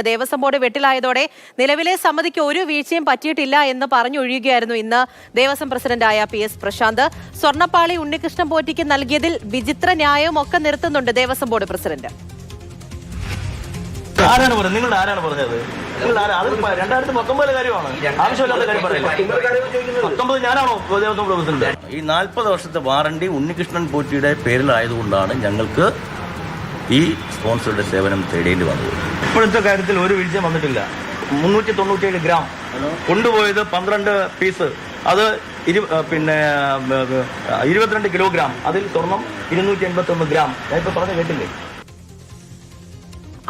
Devaswom board വെട്ടിലായതോടെ നിലവിലെ സമിതിക്ക് ഒരു വീഴ്ചയും പറ്റിയിട്ടില്ല എന്ന് പറഞ്ഞൊഴിയുകയായിരുന്നു ഇന്ന് ദേവസ്വം പ്രസിഡന്റായ പി എസ് പ്രശാന്ത്. സ്വർണപ്പാളി ഉണ്ണികൃഷ്ണൻ പോറ്റിക്ക് നൽകിയതിൽ വിചിത്ര ന്യായവും ഒക്കെ നിർത്തുന്നുണ്ട് ദേവസ്വം ബോർഡ് പ്രസിഡന്റ്. ആരാണ് പറഞ്ഞത്? നിങ്ങൾ ആരാണ് പറഞ്ഞത്? നിങ്ങൾ ആരാ? അത് പ- രണ്ടായിരത്തി പത്തൊമ്പതിലെ കാര്യമാണ്. ആവശ്യമില്ലാത്ത കാര്യം പറയില്ല? പത്തൊമ്പത് ഞാനാണോ ദേവസ്വം ബോർഡ് പ്രസിഡന്റ്? ഈ നാൽപ്പത് വർഷത്തെ വാറണ്ടി ഉണ്ണികൃഷ്ണൻ പോറ്റിയുടെ പേരിലായതുകൊണ്ടാണ് ഞങ്ങൾക്ക് ഈ സ്പോൺസറുടെ സേവനം തേടേണ്ടി വന്നത് ഇപ്പോഴത്തെ കാര്യത്തിൽ ഒരു വീഴ്ച വന്നിട്ടില്ല. മുന്നൂറ്റി തൊണ്ണൂറ്റിയേഴ് ഗ്രാം കൊണ്ടുപോയത് പന്ത്രണ്ട് പീസ്. അത് ഇരു പിന്നെ ഇരുപത്തിരണ്ട് കിലോഗ്രാം. അതിൽ സ്വർണം ഇരുന്നൂറ്റി എൺപത്തി ഒന്ന് ഗ്രാം. ഞാൻ ഇപ്പൊ പറഞ്ഞു കേട്ടില്ലേ?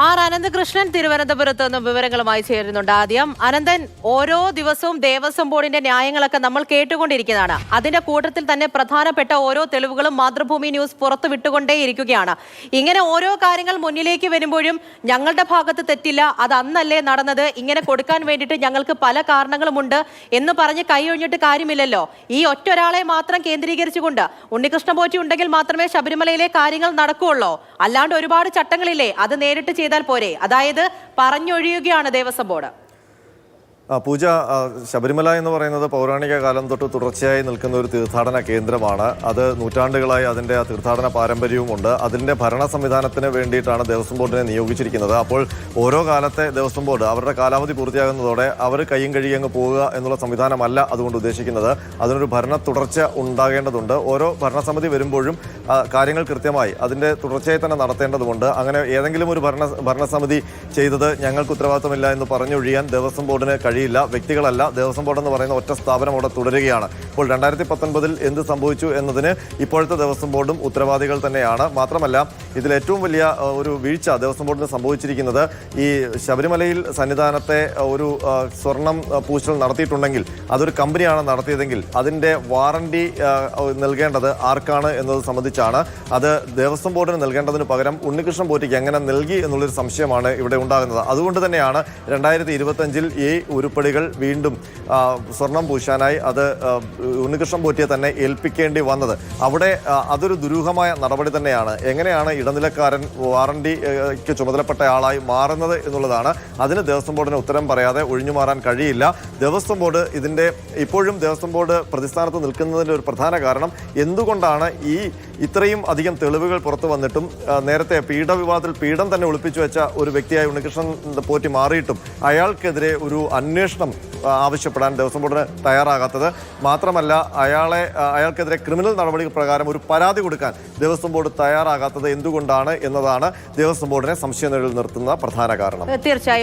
ആർ അനന്തകൃഷ്ണൻ തിരുവനന്തപുരത്ത് നിന്ന് വിവരങ്ങളുമായി ചേരുന്നുണ്ട്. ആദ്യം അനന്തൻ ഓരോ ദിവസവും ദേവസ്വം ബോർഡിന്റെ ന്യായങ്ങളൊക്കെ നമ്മൾ കേട്ടുകൊണ്ടിരിക്കുന്നതാണ്. അതിന്റെ കൂട്ടത്തിൽ തന്നെ പ്രധാനപ്പെട്ട ഓരോ തെളിവുകളും മാതൃഭൂമി ന്യൂസ് പുറത്തു വിട്ടുകൊണ്ടേയിരിക്കുകയാണ് ഇങ്ങനെ ഓരോ കാര്യങ്ങൾ മുന്നിലേക്ക് വരുമ്പോഴും ഞങ്ങളുടെ ഭാഗത്ത് തെറ്റില്ല അത് അന്നല്ലേ നടന്നത് ഇങ്ങനെ കൊടുക്കാൻ വേണ്ടിയിട്ട് ഞങ്ങൾക്ക് പല കാരണങ്ങളുമുണ്ട് എന്ന് പറഞ്ഞ് കൈയൊഴിഞ്ഞിട്ട് കാര്യമില്ലല്ലോ. ഈ ഒറ്റ ഒരാളെ മാത്രം കേന്ദ്രീകരിച്ചുകൊണ്ട് ഉണ്ണികൃഷ്ണ പോറ്റി ഉണ്ടെങ്കിൽ മാത്രമേ ശബരിമലയിലെ കാര്യങ്ങൾ നടക്കുകയുള്ളൂ അല്ലാണ്ട് ഒരുപാട് ചട്ടങ്ങളില്ലേ അത് നേരിട്ട് ചെയ്താൽ പോരെ. അതായത് പറഞ്ഞൊഴിയുകയാണ് ദേവസ്വം ബോർഡ്. പൂജ ശബരിമല എന്ന് പറയുന്നത് പൗരാണിക കാലം തൊട്ട് തുടർച്ചയായി നിൽക്കുന്ന ഒരു തീർത്ഥാടന കേന്ദ്രമാണ്. അത് നൂറ്റാണ്ടുകളായി അതിന്റെ ആ തീർത്ഥാടന പാരമ്പര്യവുമുണ്ട്. അതിന്റെ ഭരണ സംവിധാനത്തിന് വേണ്ടിയിട്ടാണ് ദേവസ്വം ബോർഡിനെ നിയോഗിച്ചിരിക്കുന്നത്. അപ്പോൾ ഓരോ കാലത്തെ ദേവസ്വം ബോർഡ് അവരുടെ കാലാവധി പൂർത്തിയാകുന്നതോടെ അവർ കയ്യും അങ്ങ് പോവുക എന്നുള്ള സംവിധാനമല്ല അതുകൊണ്ട് ഉദ്ദേശിക്കുന്നത്. അതിനൊരു ഭരണ തുടർച്ച ഉണ്ടാകേണ്ടതുണ്ട്. ഓരോ ഭരണസമിതി വരുമ്പോഴും കാര്യങ്ങൾ കൃത്യമായി അതിന്റെ തുടർച്ചയായി തന്നെ നടത്തേണ്ടതുണ്ട്. അങ്ങനെ ഏതെങ്കിലും ഒരു ഭരണ ഭരണസമിതി ചെയ്തത് ഞങ്ങൾക്ക് ഉത്തരവാദിത്തമില്ല എന്ന് പറഞ്ഞൊഴിയാൻ ദേവസ്വം ബോർഡിന് കഴിയില്ല വ്യക്തികളല്ല. ദേവസ്വം ബോർഡ് എന്ന് പറയുന്ന ഒറ്റ സ്ഥാപനം അവിടെ തുടരുകയാണ്. ഇപ്പോൾ രണ്ടായിരത്തി പത്തൊൻപതിൽ എന്ത് സംഭവിച്ചു എന്നതിന് ഇപ്പോഴത്തെ ദേവസ്വം ബോർഡും ഉത്തരവാദികൾ തന്നെയാണ്. മാത്രമല്ല ഇതിൽ ഏറ്റവും വലിയ ഒരു വീഴ്ച ദേവസ്വം ബോർഡിന് സംഭവിച്ചിരിക്കുന്നത് ഈ ശബരിമലയിൽ സന്നിധാനത്തെ ഒരു സ്വർണം പൂശൽ നടത്തിയിട്ടുണ്ടെങ്കിൽ അതൊരു കമ്പനിയാണ് നടത്തിയതെങ്കിൽ അതിന്റെ വാറണ്ടി നൽകേണ്ടത് ആർക്കാണ് എന്നത് സംബന്ധിച്ചാണ്. അത് ദേവസ്വം ബോർഡിന് നൽകേണ്ടതിന് പകരം ഉണ്ണികൃഷ്ണൻ പോറ്റിക്ക് എങ്ങനെ നൽകി എന്നുള്ളൊരു സംശയമാണ് ഇവിടെ ഉണ്ടാകുന്നത്. അതുകൊണ്ട് തന്നെയാണ് രണ്ടായിരത്തി ഇരുപത്തഞ്ചിൽ ഈ ഉരുപ്പടികൾ വീണ്ടും സ്വർണം പൂശാനായി അത് ഉണ്ണികൃഷ്ണൻ പോറ്റിയെ തന്നെ ഏൽപ്പിക്കേണ്ടി വന്നത്. അവിടെ അതൊരു ദുരൂഹമായ നടപടി തന്നെയാണ്. എങ്ങനെയാണ് ഇടനിലക്കാരൻ വാറണ്ടിക്ക് ചുമതലപ്പെട്ട ആളായി മാറുന്നത് എന്നുള്ളതാണ്. അതിന് ദേവസ്വം ബോർഡിന് ഉത്തരം പറയാതെ ഒഴിഞ്ഞു മാറാൻ കഴിയില്ല. ദേവസ്വം ബോർഡ് ഇതിന്റെ ഇപ്പോഴും ദേവസ്വം ബോർഡ് പ്രതിസ്ഥാനത്ത് നിൽക്കുന്നതിന്റെ ഒരു പ്രധാന കാരണം എന്തുകൊണ്ടാണ് ഈ ഇത്രയും അധികം തെളിവുകൾ പുറത്തു വന്നിട്ടും നേരത്തെ പീഡവിവാദത്തിൽ പീഡം തന്നെ ഒളിപ്പിച്ചു വെച്ച ഒരു വ്യക്തിയായി ഉണ്ണികൃഷ്ണൻ പോറ്റി മാറിയിട്ടും അയാൾക്കെതിരെ ഒരു അന്വേഷണം ആവശ്യപ്പെടാൻ ദേവസ്വം ബോർഡിന് തയ്യാറാകാത്തത്. മാത്രമല്ല അയാളെ അയാൾക്കെതിരെ ക്രിമിനൽ നടപടി പ്രകാരം ഒരു പരാതി കൊടുക്കാൻ ദേവസ്വം ബോർഡ് തയ്യാറാകാത്തത് എന്തുകൊണ്ടാണ് എന്നതാണ് ദേവസ്വം ബോർഡിനെ സംശയനിഴൽ നിർത്തുന്ന പ്രധാന കാരണം. തീർച്ചയായും.